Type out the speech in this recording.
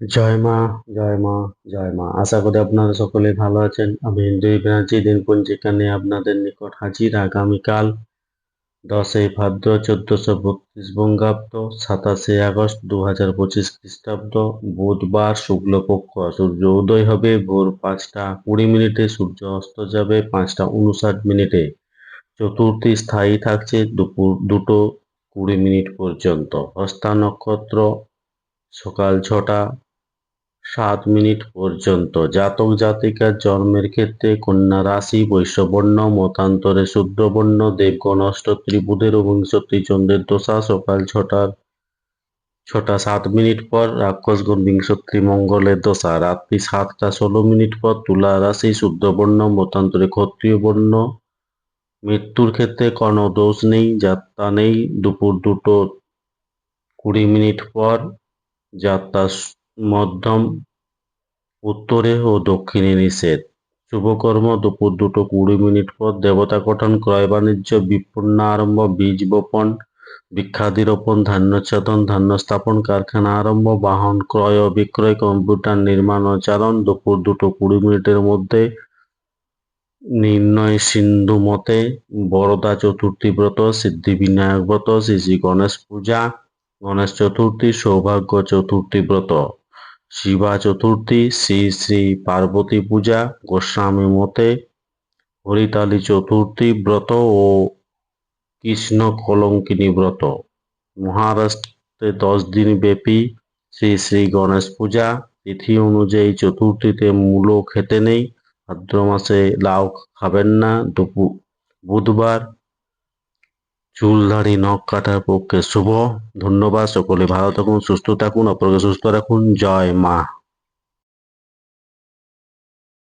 জয় মা জয় মা জয় মা। আশা করি আপনারা সকলে ভালো আছেন। আমি হিন্দু ব্যানার্জি দিন পঞ্জিকা নিয়ে আপনাদের নিকট হাজির। আগামীকাল দশই ভাদ্র চোদ্দশো বত্রিশ বঙ্গাব্দ, সাতাশে আগস্ট দু হাজার পঁচিশ খ্রিস্টাব্দ। বুধবার শুক্লপক্ষ সূর্য উদয় হবে। ভোর পাঁচটা কুড়ি মিনিটে সূর্য অস্ত যাবে। পাঁচটা উনষাট মিনিটে চতুর্থী স্থায়ী থাকছে দুপুর দুটো কুড়ি মিনিট পর্যন্ত। হস্তা নক্ষত্র সকাল ছটা সাত মিনিট পর্যন্ত। জাতক জাতিকার জন্মের ক্ষেত্রে কন্যা রাশি, বৈশ্যবর্ণ, মতান্তরে শূদ্রবর্ণ দেবগণ অষ্টত্রী বুধের বিংশতি চন্দ্রের দশা, সকাল ছটার ছটা সাত মিনিট পর রাক্ষসগণ বিংশত্রী মঙ্গলের দশা, রাত্রি সাতটা ষোলো মিনিট পর তুলা রাশি শুদ্ধবর্ণ মতান্তরে ক্ষত্রিয় বর্ণ মৃত্যুর ক্ষেত্রে কোনো দোষ নেই, যাত্রা নেই, দুপুর দুটো কুড়ি মিনিট পর যাত্রা মধ্যম, উত্তরে ও দক্ষিণে নিষেধ। শুভকর্ম দুপুর দুটো কুড়ি মিনিট পর দেবতা গঠন, ক্রয় বাণিজ্য বিপন্ন আরম্ভ, বীজ বপন বৃক্ষাদি রোপণ ধান্য ছেদন ধান্য স্থাপন কারখানা আরম্ভ, বাহন ক্রয় ও বিক্রয়, কম্পিউটার নির্মাণ ও চালন দুপুর দুটো কুড়ি মিনিটের মধ্যে। নির্ণয় সিন্ধু মতে, বরদা চতুর্থী ব্রত, সিদ্ধি বিনায়ক ব্রত, শ্রী শ্রী গণেশ পূজা, গণেশ চতুর্থী, সৌভাগ্য চতুর্থী ব্রত। শিবা চতুর্থী শ্রী শ্রী পার্বতী পূজা গোস্বামী মতে হরিতালি চতুর্থী ব্রত ও কৃষ্ণ কলঙ্কিনী ব্রত। মহারাষ্ট্রে দশ দিন ব্যাপী শ্রী শ্রী গণেশ পূজা। তিথি অনুযায়ী চতুর্থীতে মূলো খেতে নেই। ভাদ্র মাসে লাউ খাবেন না। দুপুর বুধবার চুলদাড়ি নখ কাটার পক্ষে শুভ। ধন্যবাদ সকলে, ভালো থাকুন, সুস্থ থাকুন, অপরকে সুস্থ রাখুন। জয় মা।